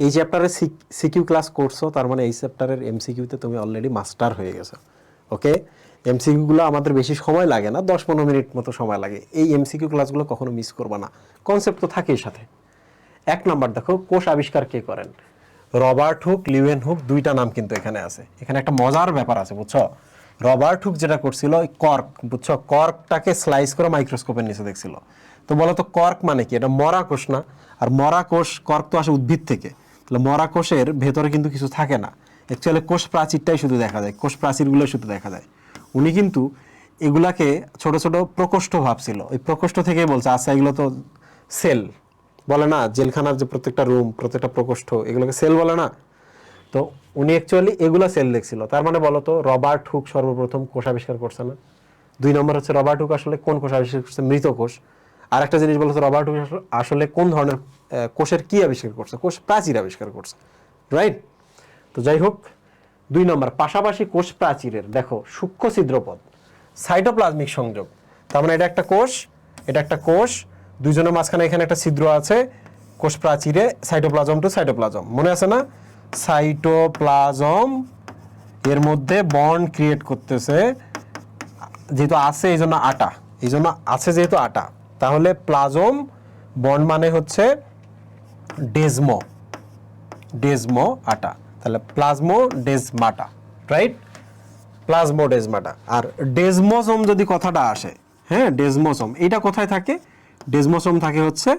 এই চ্যাপ্টারে CQ class করছ, তার মানে এই চ্যাপ্টারের এমসিকিউতে তুমি অলরেডি মাস্টার হয়ে গেছো ওকে এমসিকিউগুলো আমাদের বেশি সময় লাগে না, দশ পনেরো মিনিট মতো সময় লাগে। এই এমসিকিউ ক্লাসগুলো কখনো মিস করবা না। কনসেপ্ট তো থাকেই সাথে। এক নাম্বার দেখো, কোষ আবিষ্কার কে করেন? রবার্ট হুক লিওয়েন হুক, দুইটা নাম কিন্তু এখানে আছে। এখানে একটা মজার ব্যাপার আছে, বুঝছ? রবার্ট হুক যেটা করছিল কর্ক, বুঝছ? কর্কটাকে স্লাইস করে মাইক্রোস্কোপের নিচে দেখছিল। তো বলো তো কর্ক মানে কি? এটা মরা কোষ না। আর মরা কোষ, কর্ক তো আসে উদ্ভিদ থেকে। মরা কোষের ভেতরে কিন্তু কিছু থাকে না। অ্যাকচুয়ালি কোষ প্রাচীরটাই শুধু দেখা যায়, কোষ প্রাচীরগুলো শুধু দেখা যায়। উনি কিন্তু এগুলাকে ছোট ছোট প্রকোষ্ঠ ভাবছিল। ওই প্রকোষ্ঠ থেকেই বলছে আচ্ছা এগুলো তো সেল। বলে না, জেলখানার যে প্রত্যেকটা রুম, প্রত্যেকটা প্রকোষ্ঠ, এগুলোকে সেল বলে না। তো উনি অ্যাকচুয়ালি এগুলা সেল দেখছিল। তার মানে বলো তো, রবার্ট হুক সর্বপ্রথম কোষ আবিষ্কার করছে না। দুই নম্বর হচ্ছে রবার্ট হুক আসলে কোন কোষ আবিষ্কার করছে? মৃত কোষ। আর একটা জিনিস বলো তো, রবার্ট হুক আসলে- আসলে কোন ধরনের কোষের কি আবিষ্কার করছে? কোষ প্রাচীর আবিষ্কার করছে রাইট তো যাই হোক, দুই নম্বর, পাশাপাশি কোষ প্রাচীরের, দেখো, সূক্ষ্ম ছিদ্রপদ সাইটোপ্লাজমিক সংযোগ, তার মানে এটা একটা কোষ, এটা একটা কোষ, দুইজনের মাঝখানে এখানে একটা ছিদ্র আছে, কোষ প্রাচীরে সাইটোপ্লাজম টু সাইটোপ্লাজম মনে আছে না? সাইটোপ্লাজম এর মধ্যে বন্ড ক্রিয়েট করতেছে, যেহেতু আছে, এই জন্য আটা, এই জন্য আছে যেহেতু আটা। তাহলে প্লাজম বন্ড মানে হচ্ছে ডেজমো ডেজমো আটা। তাহলে প্লাজমো ডেজমাটা রাইট প্লাজমো ডেজমাটা। আর ডেজমোসোম যদি কথাটা আসে হ্যাঁ ডেজমোসোম এটা কোথায় থাকে? ডেজমোসোম থাকে হচ্ছে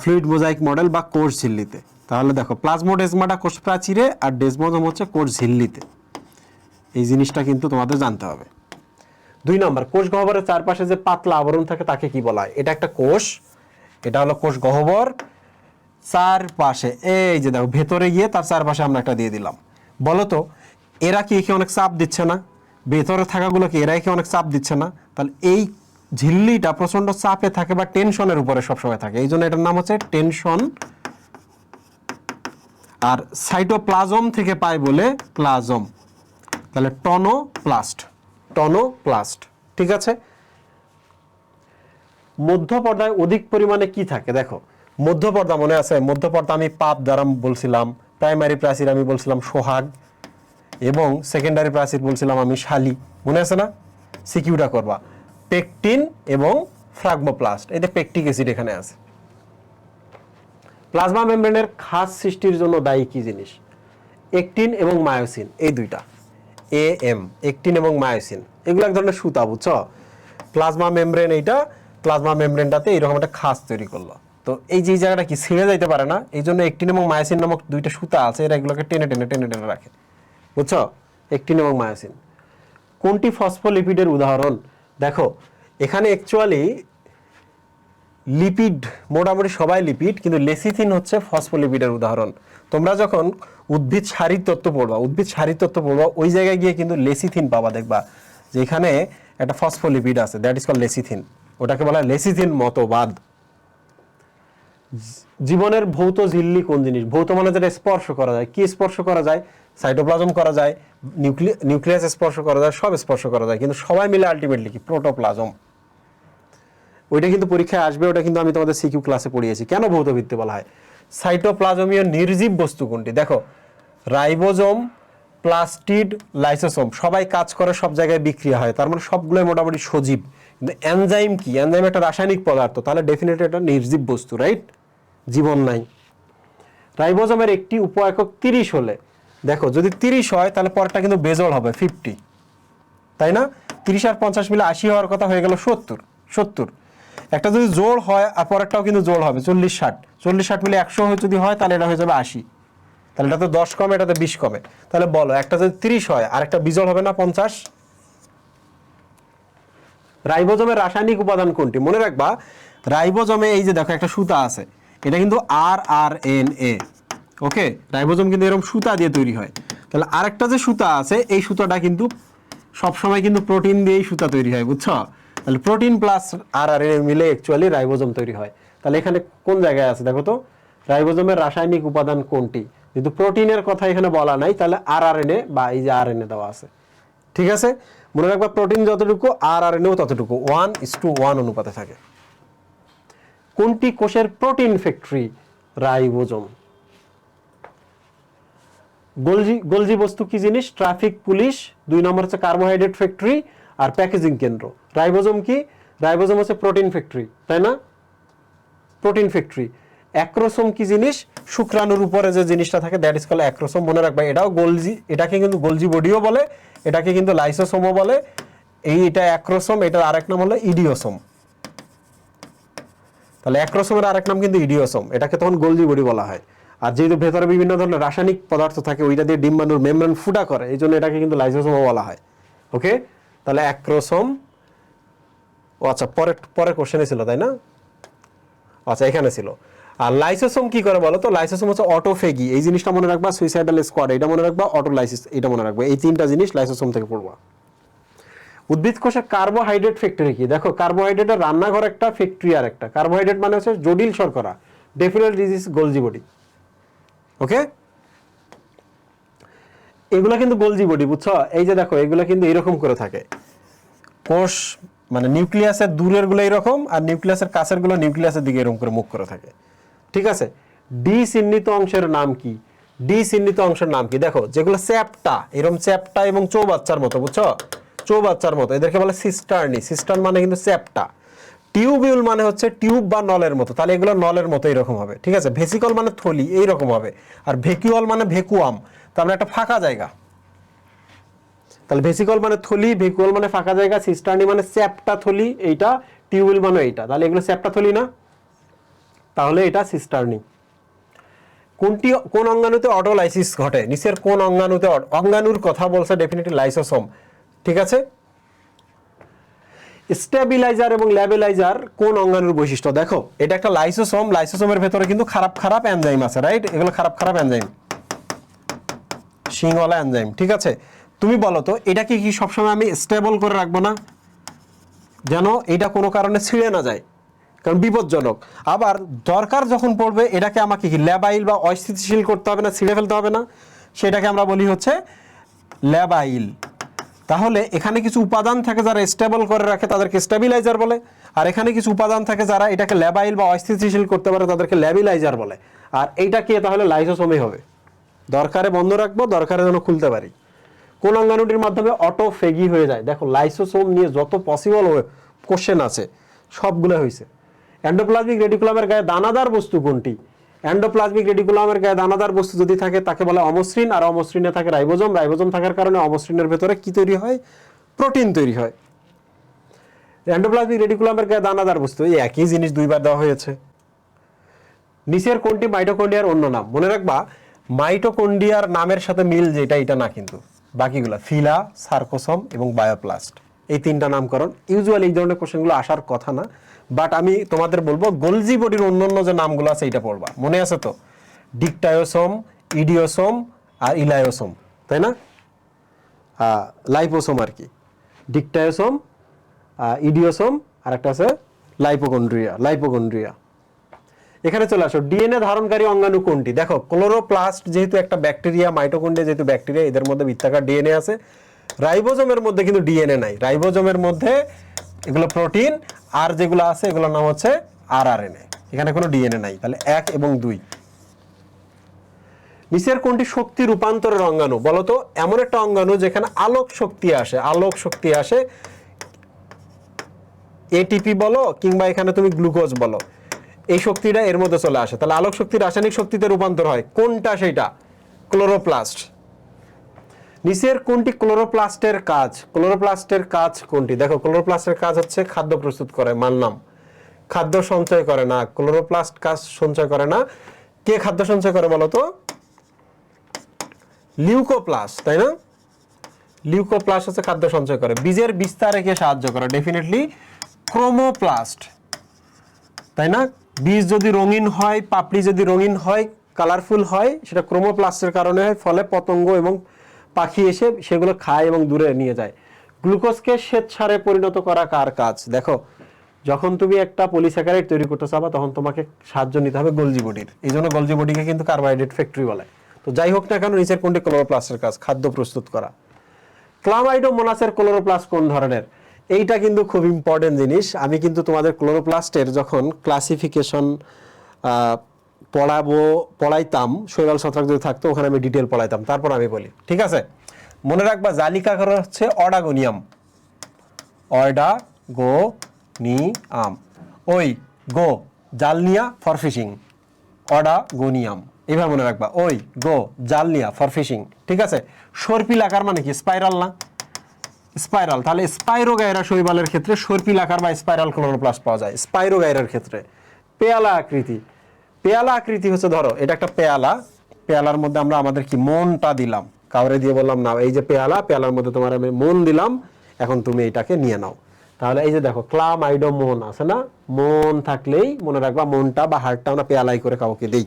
ফ্লুইড মোজাইক মডেল বা কোষ ঝিল্লিতে। তাহলে দেখো প্লাজমোডেজমাটা কোষ প্রাচীরে আর ডেজমোসোম হচ্ছে কোষ ঝিল্লিতে। এই জিনিসটা কিন্তু তোমাদের জানতে হবে। দুই নম্বর, কোষ গহ্বরের চারপাশে যে পাতলা আবরণ থাকে তাকে কি বলা হয়? এটা একটা কোষ, এটা হলো কোষ গহ্বর। চারপাশে, এই যে দেখো, ভেতরে গিয়ে তার চারপাশে আমরা একটা দিয়ে দিলাম। বলো তো, এরা কি একে অনেক চাপ দিচ্ছে না? ভেতরে থাকাগুলোকে এরা একে অনেক চাপ দিচ্ছে না? তাহলে এই ঝিল্লিটা প্রচণ্ড চাপে থাকে বা টেনশনের উপরে সবসময় থাকে। এই জন্য এটার নাম হচ্ছে টেনশন। আর সাইটোপ্লাজম থেকে পায় বলে প্লাজম। তাহলে টনোপ্লাস্ট। টনোপ্লাস্ট, ঠিক আছে? মধ্যপর্দায় অধিক পরিমাণে কি থাকে? দেখো, মধ্যপর্দা মনে আছে? মধ্যপর্দা আমি পাপ দ্বারা বলছিলাম প্রাইমারি প্রাচীর আমি বলছিলাম সোহাগ, এবং সেকেন্ডারি প্রাচীর বলছিলাম আমি শালি। মনে আছে না? সিকিউটা করবা। পেকটিন এবং ফ্রাগমোপ্লাস্ট যে পেকটিক অ্যাসিড এখানে আছে। প্লাজমা মেমব্রেনের খাস সৃষ্টির জন্য দায়ী কি জিনিস? একটিন এবং মায়োসিন এই দুইটা। এ এম একটিন এবং মায়োসিন। এগুলো এক ধরনের সুতা, বুঝছ? প্লাজমা মেমব্রেন এইটা, প্লাজমা মেমব্রেনটাতে এইরকম একটা খাস তৈরি করল। তো এই যে জায়গাটা কি ছিঁড়ে যাইতে পারে না? এই জন্য একটিন এবং মায়োসিন নামক দুইটা সুতা আছে, এরা এগুলোকে টেনে টেনে টেনে টেনে রাখে। বুঝছ? একটিন এবং মায়োসিন। কোনটি ফসফোলিপিডের উদাহরণ? দেখো, এখানে অ্যাকচুয়ালি লিপিড মোটামুটি সবাই লিপিড কিন্তু লেসিথিন হচ্ছে ফসফোলিপিডের উদাহরণ। তোমরা যখন উদ্ভিদ সারির তত্ত্ব পড়বা, উদ্ভিদ সারির তত্ত্ব পড়বা, ওই জায়গায় গিয়ে কিন্তু লেসিথিন পাবা দেখবা যে এখানে একটা ফসফোলিপিড আছে দ্যাট ইজ কল লেসিথিন। ওটাকে বলা হয় লেসিথিন মতবাদ। জীবনের ভৌত ঝিল্লি কোন জিনিস? ভৌত মানে যেটা স্পর্শ করা যায়। কি স্পর্শ করা যায়? সাইটোপ্লাজম করা যায় নিউক্লিয়া নিউক্লিয়াস স্পর্শ করা যায়, সব স্পর্শ করা যায়। কিন্তু সবাই মিলে আলটিমেটলি কি? প্রোটোপ্লাজম। ওইটা কিন্তু পরীক্ষায় আসবে, ওটা কিন্তু আমি তোমাদের সিকিউ ক্লাসে পড়িয়েছি। কেন ভৌত ভিত্তি বলা হয়? সাইটোপ্লাজমীয় নির্জীব বস্তু কোনটি? দেখো, রাইবোজোম, প্লাস্টিড, লাইসোসোম, সবাই কাজ করে, সব জায়গায় বিক্রিয়া হয়। তার মানে সবগুলোই মোটামুটি সজীব। কিন্তু এনজাইম কি? এনজাইম একটা রাসায়নিক পদার্থ, তাহলে ডেফিনেটলি এটা নির্জীব বস্তু রাইট জীবন নাই। রাইবোজোমের একটি উপ একক তিরিশ হলে, দেখো, যদি তিরিশ হয়, তাহলে পরটা কিন্তু বেজল হবে ফিফটি তাই না? তিরিশ আর পঞ্চাশ মিলে আশি হওয়ার কথা হয়ে গেল সত্তর সত্তর। একটা যদি জোড় হয়, আর পরেরটাও কিন্তু জোড় হবে, চল্লিশ ষাট। চল্লিশ ষাট মিলে একশো যদি হয়, তাহলে এটা হয়ে যাবে আশি। তাহলে এটা তো দশ কমে, এটাতে বিশ কমে। তাহলে বলো, একটা যদি তিরিশ হয়, আর একটা বিজল হবে না, পঞ্চাশ? রাইবোজোমের রাসায়নিক উপাদান কোনটি? মনে রাখবা, রাইবোজোমে এই যে দেখো, একটা সুতা আছে। এটা কিন্তু আর আর এন এ ওকে? রাইবোজম কিন্তু এরকম সুতা দিয়ে তৈরি হয়। তাহলে আরেকটা যে সুতা আছে, এই সুতাটা কিন্তু সবসময় কিন্তু প্রোটিন দিয়েই সুতা তৈরি হয়, বুঝছ? তাহলে প্রোটিন প্লাস আর আর মিলে অ্যাকচুয়ালি রাইবোজোম তৈরি হয়। তাহলে এখানে কোন জায়গায় আছে দেখো তো? রাইবোজোমের রাসায়নিক উপাদান কোনটি? কিন্তু প্রোটিনের কথা এখানে বলা নাই, তাহলে আর আর এ বা এই যে আর এন দেওয়া আছে। ঠিক আছে? মনে রাখবা প্রোটিন যতটুকু আর আর এনেও ততটুকু। ওয়ান ইস টু ওয়ান অনুপাতে থাকে। কোনটি কোষের protein factory ribosome Golgi Golgi বস্তু কি জিনিস? ট্রাফিক পুলিশ দুই নম্বর হচ্ছে কার্বোহাইড্রেট ফ্যাক্টরি আর প্যাকেজিং কেন্দ্র। রাইবোজোম কি? রাইবোজোম হচ্ছে প্রোটিন ফ্যাক্টরি তাই না? প্রোটিন ফ্যাক্টরি অ্যাক্রোসোম কি জিনিস? শুক্রাণুর উপরে যে জিনিসটা থাকে দ্যাট ইজ কল অ্যাক্রোসোম মনে রাখবা, এটাও গোলজি, এটাকে কিন্তু গোলজি বডিও বলে, এটাকে কিন্তু লাইসোসোমও বলে। এই এটা অ্যাক্রোসোম এটার আরেক নাম হলো ইডিওসোম তাহলে অ্যাক্রোসোমের আরেক নাম কিন্তু ইডিওসোম এটাকে তখন গোলজি বডি বলা হয়। আর যেহেতু ভেতরে বিভিন্ন ধরনের রাসায়নিক পদার্থ থাকে, ওইটা দিয়ে ডিম্বাণুর মেমব্রেন ফুটা করে, এই জন্য এটাকে কিন্তু লাইসোসোমও বলা হয়। ওকে তাহলে অ্যাক্রোসোম ও আচ্ছা পরের পরের কোশ্চেনে ছিল, তাই না? আচ্ছা এখানে ছিল। আর লাইসোসোম কি করে বলো তো? লাইসোসোম হচ্ছে অটোফেগি। এই জিনিসটা মনে রাখবা সুইসাইডাল স্কোয়াড এটা মনে রাখবা অটোলাইসিস এটা মনে রাখবা। এই তিনটা জিনিস লাইসোসোম থেকে পড়বা। উদ্ভিদ কোষে কার্বোহাইড্রেট ফ্যাক্টরি কি? দেখো কার্বোহাইড্রেটের রান্নাঘর একটা ফ্যাক্টরি আর একটা। কার্বোহাইড্রেট মানে হচ্ছে জটিল শর্করা definite disease Golgi body. Okay এগুলা কিন্তু গোলজি বডি, বুঝছ? এই যে দেখো, এগুলা কিন্তু এরকম করে থাকে। কোষ মানে নিউক্লিয়াসের দূরেরগুলো এরকম, আর নিউক্লিয়াসের কাছেরগুলো নিউক্লিয়াসের দিকে এরকম করে মুখ করে থাকে। ঠিক আছে? ডি চিহ্নিত অংশের নাম কি? ডি চিহ্নিত অংশের নাম কি? দেখো, যেগুলো চ্যাপটা এরকম চ্যাপটা এবং চৌবাচ্চার মতো, বুঝছ? চৌবাচ্চার মতো, এদেরকে বলে সিস্টার্নি। সিস্টার্ন মানে কিন্তু চ্যাপটা। টিউবিউল মানে হচ্ছে টিউব বা নলের মতো, তাহলে এগুলো নলের মতো এরকম হবে। ঠিক আছে? ভেসিকল মানে থলি, এইরকম হবে। আর ভেকিউয়াল মানে ভেকুয়াম। তার মানে একটা ফাঁকা জায়গা। তাহলে ভেসিকল মানে থলি ভেকুয়াল মানে ফাঁকা জায়গা সিস্টার্নি মানে চ্যাপটা থলি, এইটা টিউবওয়েল মানে এইটা। তাহলে এগুলো চ্যাপটা থলি না? তাহলে এটা সিস্টার্নি কোনটি, কোন অঙ্গাণুতে অটোলাইসিস ঘটে? নিচের কোন অঙ্গাণুতে অঙ্গাণুর কথা বলছে ডেফিনেটলি লাইসোসোম ঠিক আছে? স্টেবিলাইজার এবং ল্যাবিলাইজার কোন অঙ্গাণুর বৈশিষ্ট্য? দেখো, এটা একটা লাইসোসোম লাইসোসোমের ভেতরে কিন্তু খারাপ খারাপ এনজাইম আছে রাইট এগুলো খারাপ খারাপ এনজাইম শিংওয়ালা এনজাইম ঠিক আছে? তুমি বলো তো এটা কি সবসময় আমি স্টেবল করে রাখব না? যেন এটা কোনো কারণে ছিঁড়ে না যায়। কারণ বিপজ্জনক। আবার দরকার যখন পড়বে, এটাকে আমাকে কি ল্যাবাইল বা অস্থিতিশীল করতে হবে না, ছিঁড়ে ফেলতে হবে না? সেটাকে আমরা বলি হচ্ছে ল্যাবাইল তাহলে এখানে কিছু উপাদান থাকে যারা স্টেবল করে রাখে, তাদেরকে স্টেবিলাইজার বলে। আর এখানে কিছু উপাদান থাকে যারা এটাকে ল্যাবাইল বা অস্থিতিশীল করতে পারে, তাদেরকে ল্যাবিলাইজার বলে। আর এইটা কি তাহলে লাইসোসোমে হবে? দরকারে বন্ধ রাখব, দরকারে যেন খুলতে পারি। কোন অঙ্গাণুটির মাধ্যমে অটোফেগি হয়ে যায়। দেখো লাইসোসোম নিয়ে যত পসিবল কোশ্চেন আছে। সবগুলো হয়েছে এন্ডোপ্লাজমিক রেডিকুলামের গায়ে দানাদার বস্তু কোনটি? এন্ডোপ্লাজমিক রেডিকুলামের গায়ে দানাদার বস্তু যদি থাকে, তাকে বলে অমসৃণ। আর অমসৃণে থাকে রাইবোজোম। রাইবোজোম থাকার কারণে অমসৃণের ভেতরে কি তৈরি হয়? প্রোটিন তৈরি হয়। এন্ডোপ্লাজমিক রেডিকুলামের গায়ে দানাদার বস্তু, এই একই জিনিস দুইবার দেওয়া হয়েছে। নিচের কোনটি মাইটোকন্ডিয়ার অন্য নাম? মনে রাখবা মাইটোকন্ডিয়ার নামের সাথে মিল যেটা, এটা না কিন্তু। বাকিগুলা, ফিলা, সার্কোসম এবং বায়োপ্লাস্ট। এই তিনটা নামকরণ। ইউজুয়ালি এই ধরনের কোশ্চেনগুলো আসার কথা না, বাট আমি তোমাদের বলব গোলজি বডির অন্যান্য যে নামগুলো আছে, এইটা পড়বা। মনে আছে তো? ডিকটায়োসোম, ইডিওসোম আর ইলায়োসোম তাই না? লাইপোসোম আর কি। ডিকটায়োসোম ইডিওসোম আর একটা আছে, লাইপোকন্ড্রিয়া লাইপোকন্ড্রিয়া। এখানে চলে আসো। ডিএনএ ধারণকারী অঙ্গাণু কোনটি? দেখো ক্লোরোপ্লাস্ট যেহেতু একটা ব্যাকটেরিয়া মাইটোকন্ড্রিয়া যেহেতু ব্যাকটেরিয়া এদের মধ্যে বৃত্তাকার ডিএনএ আছে। রাইবোজোমের মধ্যে কিন্তু ডিএনএ নাই। রাইবোজোমের মধ্যে এগুলো প্রোটিন আর যেগুলো আছে, এগুলোর নাম হচ্ছে আরআরএনএ এখানে কোনো ডিএনএ নাই। তাহলে এক এবং দুই। নিচের কোনটি শক্তি রূপান্তরের অঙ্গাণু? বলতো এমন একটা অঙ্গাণু যেখানে আলোক শক্তি আসে। আলোক শক্তি আসে এটিপি বলো, কিংবা এখানে তুমি গ্লুকোজ বলো। এই শক্তিটা এর মধ্যে চলে আসে। তাহলে আলোক শক্তি রাসায়নিক শক্তিতে রূপান্তর হয়। কোনটা? সেটা ক্লোরোপ্লাস্ট। নিচের কোনটি ক্লোরোপ্লাস্টের কাজ? ক্লোরোপ্লাস্টের কাজ কোনটি? দেখো, ক্লোরোপ্লাস্টের কাজ হচ্ছে খাদ্য প্রস্তুত করে মানলাম খাদ্য সঞ্চয় করে না। ক্লোরোপ্লাস্ট কাজ সঞ্চয় করে না। কে খাদ্য সঞ্চয় করে বলো তো? লিউকোপ্লাস্ট, তাই না? লিউকোপ্লাস্ট হচ্ছে খাদ্য সঞ্চয় করে। বীজের বিস্তারে কে সাহায্য করে? Definitely chromoplast. তাই না? বীজ যদি রঙিন হয়, পাপড়ি যদি রঙিন হয় কালারফুল হয়, সেটা ক্রোমোপ্লাস্টের কারণে হয়, ফলে পতঙ্গ এবং পাখি এসে সেগুলো খায় এবং দূরে নিয়ে যায়। গ্লুকোজকে শ্বেতসারে পরিণত করা কার কাজ? দেখো, যখন তুমি একটা পলিস্যাকারাইড তৈরি করতে চাবা, তখন তোমাকে সাহায্য নিতে হবে গলজি বডির এই জন্য গলজি বডিকে কিন্তু কার্বোহাইড্রেট ফ্যাক্টরি বলে। তো যাই হোক না কেন, নিচের কোনটি ক্লোরোপ্লাস্টের কাজ? খাদ্য প্রস্তুত করা। ক্লামাইডোমোনাসের ক্লোরোপ্লাস্ট কোন ধরনের? এইটা কিন্তু খুব ইম্পর্টেন্ট জিনিস। আমি কিন্তু তোমাদের ক্লোরোপ্লাস্টের যখন ক্লাসিফিকেশন পড়াবো, পড়াইতাম, শৈবাল ছত্রাক যদি থাকতো, ওখানে আমি ডিটেল পড়াইতাম। তারপর আমি বলি, ঠিক আছে? মনে রাখবা জালিকাকার হচ্ছে অডাগোনিয়াম অয়ডা গো নি আম ওই, গো জালনিয়া ফর ফিশিং অডা গোনিয়াম এবার মনে রাখবা, ওই, গো জালনিয়া ফর ফিশিং ঠিক আছে? সর্পিল আকার মানে কি? স্পাইরাল না? স্পাইরাল তাহলে স্পাইরো গায়রা শৈবালের ক্ষেত্রে সর্পিল আকার বা স্পাইরাল ক্লোরোপ্লাস্ট পাওয়া যায়। স্পাইরো গায়রার ক্ষেত্রে। পেয়ালা আকৃতি। পেয়ালা আকৃতি হচ্ছে, ধরো, এটা একটা পেয়ালা। পেয়ালার মধ্যে আমরা আমাদের কি মনটা দিলাম। কাউরে দিয়ে বললাম না এই যে পেয়ালা, পেয়ালার মধ্যে তোমার আমি মন দিলাম, এখন তুমি এটাকে নিয়ে নাও। তাহলে এই যে দেখো, ক্লাম আইডো মন আছে না? মন থাকলেই মনে রাখবা মনটা বা হাড়টা আমরা পেয়ালাই করে কাউকে দিই।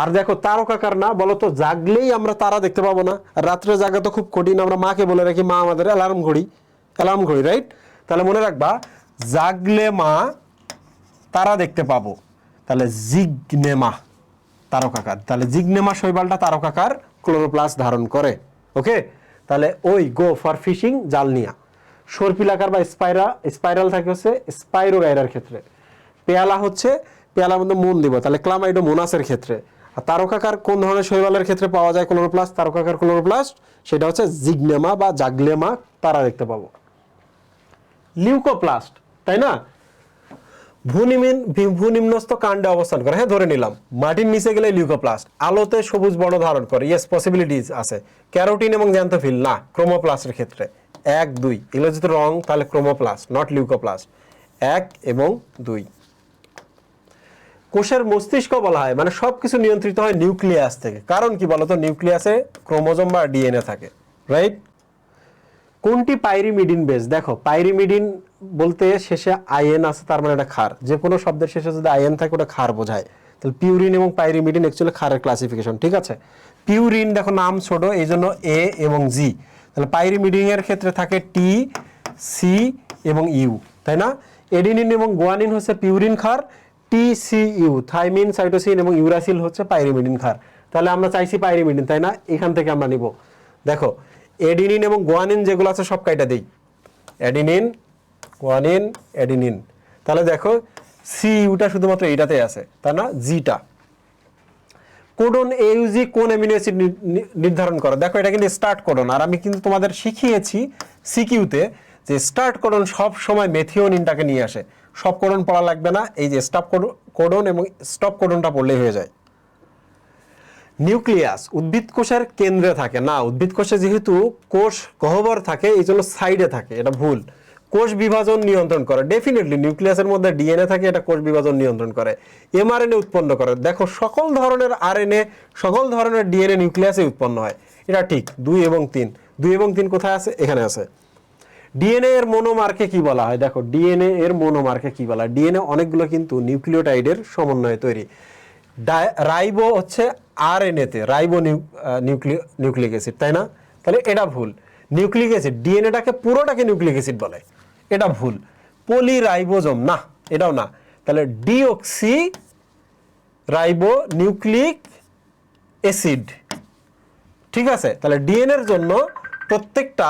আর দেখো তারকাকার না বলো তো জাগলেই আমরা তারা দেখতে পাবো না। রাত্রে জাগা তো খুব কঠিন, আমরা মাকে বলে রাখি, মা, আমাদের অ্যালার্ম ঘড়ি। অ্যালার্ম ঘড়ি রাইট তাহলে মনে রাখবা, জাগলে মা, তারা দেখতে পাবো। তাহলে জিগনেমা তারকাকার তাহলে জিগনেমা শৈবালটা তারকাকার ক্লোরোপ্লাস ধারণ করে ওকে তাহলে ওই গো ফর ফিশিং জাল নিয়া সর্পিলাকার বা স্পাইরা, স্পাইরাল থাকে হচ্ছে স্পাইরো গাইরার ক্ষেত্রে। পেয়ালা হচ্ছে, পেয়ালার মধ্যে মন দিব। তাহলে ক্লামাইডো মোনাসের ক্ষেত্রে। আর তারকাকার কোন ধরনের শৈবালের ক্ষেত্রে পাওয়া যায় ক্লোরোপ্লাস্ট? তারকাকার ক্লোরোপ্লাস্ট, সেটা হচ্ছে জিগনেমা বা জাগলেমা, তারা দেখতে পাবো। লিউকোপ্লাস্ট, তাই না? ভূনিমিন ভূনিম্নস্থ কাণ্ডে অবস্থান করে। হ্যাঁ ধরে নিলাম, মাটির নিচে গেলে লিউকোপ্লাস্ট, আলোতে সবুজ বর্ণ ধারণ করে। ইয়েস পসিবিলিটিস আছে। ক্যারোটিন এবং জ্যান্থোফিল, না, ক্রোমোপ্লাস্টের ক্ষেত্রে। এক, দুই, এগুলো যদি রং, তাহলে ক্রোমোপ্লাস্ট নট লিউকোপ্লাস্ট এক এবং দুই। কোষের মস্তিষ্ক বলা হয় মানে সবকিছু নিয়ন্ত্রিত হয় নিউক্লিয়াস থেকে। কারণ কি বলতো? নিউক্লিয়াসে ক্রোমোজোম বা ডিএনএ থাকে রাইট কোনটি পাইরিমিডিন বেস দেখো, পাইরিমিডিন বলতে শেষে আইএন আছে, তার মানে এটা খার যে কোনো শব্দের শেষে যদি আইএন থাকে, ওটা খার বোঝায়। তাহলে পিউরিন এবং পাইরিমিডিন অ্যাকচুয়ালি খারের ক্লাসিফিকেশন ঠিক আছে? পিউরিন, দেখো, নাম ছোট এই জন্য এ এবং জি তাহলে পাইরিমিডিন এর ক্ষেত্রে থাকে টি সি এবং ইউ তাই না? এডিনিন এবং গোয়ানিন হচ্ছে পিউরিন ক্ষার টি সি থাইমিন সাইটোসিন এবং ইউরাসিল হচ্ছে পাইরিমিডিন ক্ষার তাহলে আমরা চাইছি পাইরিমিডিন তাই না? এখান থেকে আমরা নিব। দেখো এডিনিন এবং গোয়ানিন যেগুলো আছে সব কাইটা দেই। অ্যাডিনিন গোয়ানিন অ্যাডিনিন তাহলে দেখো সিইউটা শুধুমাত্র এইটাতে আছে, তাই না? জিটা কোডন এইউজি কোন অ্যামিনো অ্যাসিড নির্ধারণ করে। দেখো, এটা কিন্তু স্টার্ট কোডন আর আমি কিন্তু তোমাদের শিখিয়েছি সিকিউতে যে স্টার্ট কোডন সব সময় মেথিওনিনটাকে নিয়ে আসে। সব কোডন পড়া লাগবে না, এই যে স্টপ কোডন এবং স্টপ কোডনটা পড়লেই হয়ে যায়। নিউক্লিয়াস উদ্ভিদ কোষের কেন্দ্রে থাকে। না, উদ্ভিদ কোষে যেহেতু কোষ গহ্বর থাকে, এই জন্য সাইডে থাকে, এটা ভুল। কোষ বিভাজন নিয়ন্ত্রণ করে। ডেফিনেটলি নিউক্লিয়াসের মধ্যে ডিএনএ থাকে, এটা কোষ বিভাজন নিয়ন্ত্রণ করে। এমআরএনএ উৎপন্ন করে। দেখো, সকল ধরনের আরএনএ সকল ধরনের ডিএনএ নিউক্লিয়াসে উৎপন্ন হয়। এটা ঠিক, দুই এবং তিন। দুই এবং তিন কোথায় আছে? এখানে আছে। ডিএনএ এর মনোমার্কে কি বলা হয়? দেখো ডিএনএ এর মনোমার্কে কি বলা হয়? ডিএনএ অনেকগুলো কিন্তু নিউক্লিওটাইডের সমন্বয়ে তৈরি। রাইবো হচ্ছে আরএনএ তে, রাইবো নিউক্লিক অ্যাসিড, তাই না? তাহলে এটা ভুল। নিউক্লিক অ্যাসিড ডিএনএটাকে পুরোটাকে নিউক্লিক অ্যাসিড বলে। এটা ভুল। পলিরাইবোজোম, না, এটাও না। তাহলে ডিঅক্সি রাইবো নিউক্লিক অ্যাসিড। ঠিক আছে? তাহলে ডিএনএর জন্য প্রত্যেকটা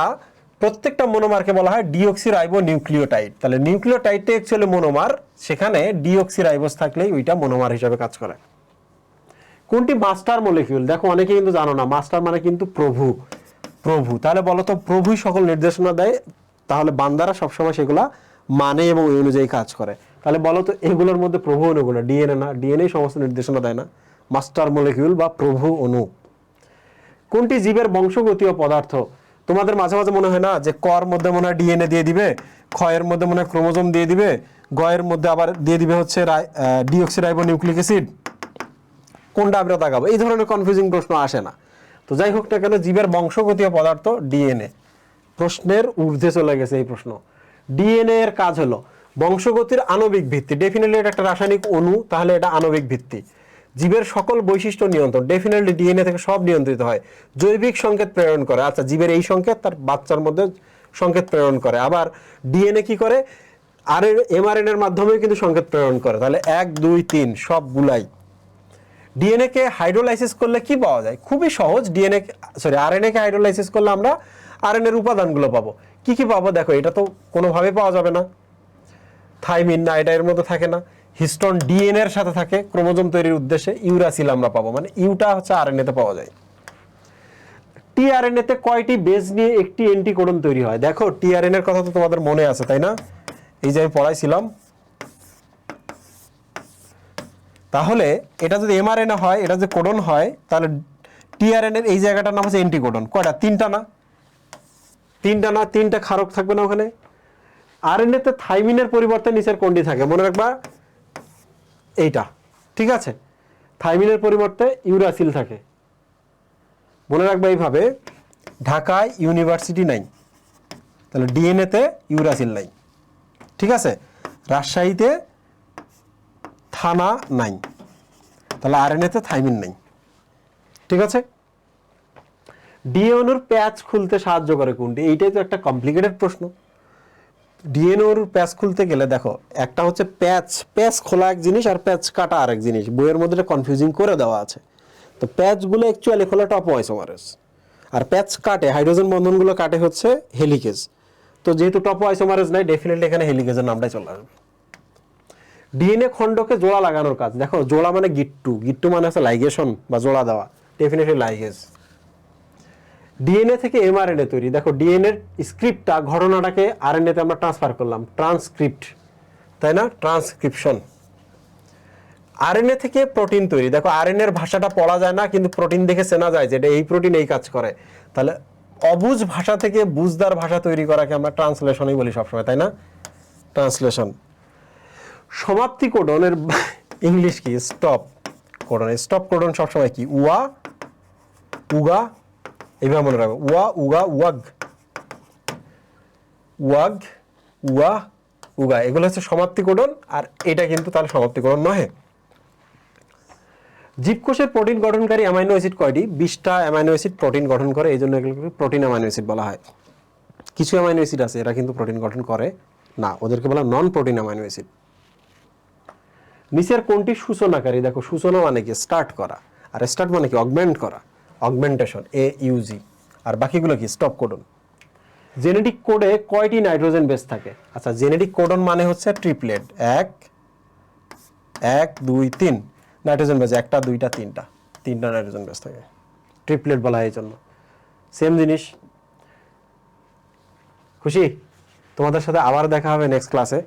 প্রত্যেকটা মনোমারকে বলা হয় ডিঅক্সি রাইবো নিউক্লিওটাইড তাহলে নিউক্লিওটাইডটা অ্যাকচুয়ালি মনোমার, সেখানে ডিঅক্সি রাইবোস থাকলেই ওইটা মনোমার হিসাবে কাজ করে। কোনটি মাস্টার মলিকিউল? দেখো, অনেকে কিন্তু জানো না, মাস্টার মানে কিন্তু প্রভু প্রভু। তাহলে বলো তো প্রভুই সকল নির্দেশনা দেয়, তাহলে বান্দারা সবসময় সেগুলা মানে এবং ওই অনুযায়ী কাজ করে। তাহলে বলো তো, এগুলোর মধ্যে প্রভু অনুগুলো, ডিএনএ না, ডিএনএ সমস্ত নির্দেশনা দেয় না, মাস্টার মলিকিউল বা প্রভু অনু। কোনটি জীবের বংশগতীয় পদার্থ? তোমাদের মাঝে মাঝে মনে হয় না যে কর মধ্যে মনে হয় ডিএনএ দিয়ে দিবে, ক্ষয়ের মধ্যে মনে হয় ক্রোমোজোম দিয়ে দিবে, গয়ের মধ্যে আবার দিয়ে দিবে হচ্ছে ডিঅক্সিরাইবো নিউক্লিক অ্যাসিড? কোনটা আমরা তাকাবো? এই ধরনের কনফিউজিং প্রশ্ন আসে না। তো যাই হোক না কেন, জীবের বংশগতীয় পদার্থ ডিএনএ প্রশ্নের ঊর্ধ্বে চলে গেছে এই প্রশ্ন। ডিএনএ এর কাজ হলো বংশগতির আণবিক ভিত্তি। ডেফিনেটলি এটা একটা রাসায়নিক অণু, তাহলে এটা আণবিক ভিত্তি। জীবের সকল বৈশিষ্ট্য নিয়ন্ত্রণ ডেফিনেটলি ডিএনএ থেকে সব নিয়ন্ত্রিত হয়। জৈবিক সংকেত প্রেরণ করে। আচ্ছা জীবের এই সংকেত তার বাচ্চার মধ্যে সংকেত প্রেরণ করে। আবার ডিএনএ কি করে? আর এমআরএন এর মাধ্যমেও কিন্তু সংকেত প্রেরণ করে। তাহলে এক, দুই, তিন সবগুলাই ডিএনএ কে হাইড্রোলাইসিস করলে কি পাওয়া যায়? খুবই সহজ। ডিএনএ সরি আরএনএ কে হাইড্রোলাইসিস করলে আমরা আরএনএ এর উপাদানগুলো পাবো। কি কি পাবো? দেখো, এটা তো কোনোভাবে পাওয়া যাবে না। থাইমিন না এটা এর মধ্যে থাকে না। হিস্টোন ডিএনএ এর সাথে থাকে, ক্রোমোজোম তৈরির উদ্দেশ্যে ইউরাসিল আমরা পাবো মানে ইউটা হচ্ছে আরএনএ তে পাওয়া যায়। টিআরএনএ তে কয়টি বেজ নিয়ে একটি অ্যান্টিকোডন তৈরি হয়? দেখো টিআরএনএ এর কথা তো তোমাদের মনে আছে, তাই না? এই যে আমি পড়াইছিলাম। তাহলে এটা যদি এমআরএনএ হয়, এটা যদি কোডন হয়, তাহলে টিআরএনএ এর এই জায়গাটার নাম হচ্ছে অ্যান্টিকোডন কয়টা? তিনটা না? তিনটা না, তিনটা ক্ষারক থাকবে না ওখানে। আরএনএ তে থাইমিনের পরিবর্তে নিচের কোনটি থাকে। মনে রাখবা এইটা, ঠিক আছে? থাইমিনের পরিবর্তে ইউরাসিল থাকে। মনে রাখবে এইভাবে ঢাকায় ইউনিভার্সিটি নাই, তাহলে ডিএনএ তে ইউরাসিল নাই, ঠিক আছে? রাজশাহীতে থানা নাই, তাহলে আরএনএ তে থাইমিন নাই, ঠিক আছে? ডিএনওর প্যাচ খুলতে সাহায্য করে কোনটি? এইটাই তো একটা কমপ্লিকেটেড প্রশ্ন। ডিএনওর প্যাচ খুলতে গেলে দেখো, একটা হচ্ছে প্যাচ প্যাচ খোলা এক জিনিস আর প্যাচ কাটা আরেক জিনিস। বইয়ের মধ্যে কনফিউজিং করে দেওয়া আছে। তো প্যাচগুলো অ্যাকচুয়ালি টপ আইসোমারেস আর প্যাচ কাটে হাইড্রোজেন বন্ধনগুলো কাটে হচ্ছে হেলিকেজ তো যেহেতু টপ আইসোমারেজ নাই ডেফিনেটলি এখানে হেলিকেজের নামটাই চলে আসবে। ডিএনএ খণ্ডকে জোড়া লাগানোর কাজ। দেখো, জোড়া মানে গিট্টু। গিট্টু মানে হচ্ছে লাইগেশন বা জোড়া দেওয়া। ডেফিনেটলি লাইগেজ ডিএনএ থেকে এমআরএনএ তৈরি। দেখো ডিএনএ স্ক্রিপ্টটা, ঘটনাটাকে আরএনএ তে আমরা ট্রান্সফার করলাম। ট্রান্সক্রিপ্ট তাই না? ট্রান্সক্রিপশন আরএনএ থেকে প্রোটিন তৈরি। দেখো আরএনএর ভাষাটা পড়া যায় না, কিন্তু প্রোটিন দেখে চেনা যায় যে এটা এই প্রোটিন এই কাজ করে। তাহলে অবুঝ ভাষা থেকে বুঝদার ভাষা তৈরি করাকে আমরা ট্রান্সলেশনই বলি সবসময়, তাই না? ট্রান্সলেশন সমাপ্তি কোডনের ইংলিশ কি? Stop codon. স্টপ কোডন সবসময় কি? উয়া, উগা এইভাবে মনে রাখো। ওয়া, উগা, ওয়াগ। ওয়াগ, উয়া, উগা। এগুলো হচ্ছে সমাপ্তি কোডন আর এটা কিন্তু তাহলে সমাপ্তি কোডন নহে। জীবকোষের প্রোটিন গঠনকারী অ্যামাইনো অ্যাসিড কয়টি? বিশটা অ্যামাইনো অ্যাসিড প্রোটিন গঠন করে এই জন্য এগুলোকে প্রোটিন অ্যামাইনো অ্যাসিড বলা হয়। কিছু অ্যামাইনো অ্যাসিড আছে, এরা কিন্তু প্রোটিন গঠন করে না। ওদেরকে বলা নন প্রোটিন অ্যামাইনো অ্যাসিড নিচের কোনটি সূচনাকারী? দেখো, সূচনা মানে কি? স্টার্ট করা। আর স্টার্ট মানে কি? অগমেন্ট করা। অগমেন্টেশন এ ইউজি আর বাকিগুলো কি? স্টপ কোডন জেনেটিক কোডে কয়টি নাইট্রোজেন বেস থাকে? আচ্ছা জেনেটিক কোডন মানে হচ্ছে ট্রিপলেট এক এক, দুই, তিন। নাইট্রোজেন বেস একটা, দুইটা, তিনটা। তিনটা নাইট্রোজেন বেস থাকে। ট্রিপলেট বলা হয় এই জন্য সেম জিনিস। খুশি? তোমাদের সাথে আবার দেখা হবে নেক্সট ক্লাসে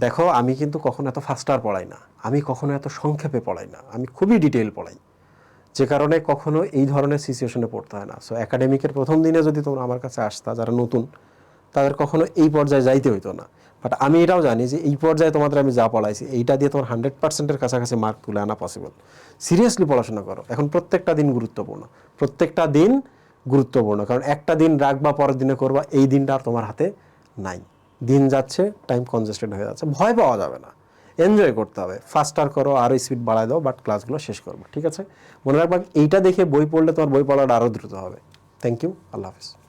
দেখো, আমি কিন্তু কখনো এত ফাস্টার পড়াই না। আমি কখনো এত সংক্ষেপে পড়াই না। আমি খুবই ডিটেল পড়াই। যে কারণে কখনো এই ধরনের সিচুয়েশনে পড়তে হয় না। সো একাডেমিকের প্রথম দিনে যদি তোমরা আমার কাছে আসতা, যারা নতুন, তাদের কখনো এই পর্যায়ে যাইতে হইতো না। বাট আমি এটাও জানি যে এই পর্যায়ে তোমাদের আমি যা পড়াইছি, এইটা দিয়ে তোমার হান্ড্রেড পার্সেন্টের কাছাকাছি মার্ক তুলে আনা পসিবল সিরিয়াসলি পড়াশোনা করো। এখন প্রত্যেকটা দিন গুরুত্বপূর্ণ। প্রত্যেকটা দিন গুরুত্বপূর্ণ। কারণ একটা দিন রাখবা, পরের দিনে করবা, এই দিনটা আর তোমার হাতে নাই। দিন যাচ্ছে টাইম কনজেস্টেড হয়ে যাচ্ছে। ভয় পাওয়া যাবে না। এনজয় করতে হবে। ফাস্টার করো আরও স্পিড বাড়ায় দাও বাট ক্লাসগুলো শেষ করব। ঠিক আছে? মনে রাখবা, এইটা দেখে বই পড়লে তোমার বই পড়াটা আরও দ্রুত হবে। থ্যাংক ইউ আল্লাহ হাফিজ।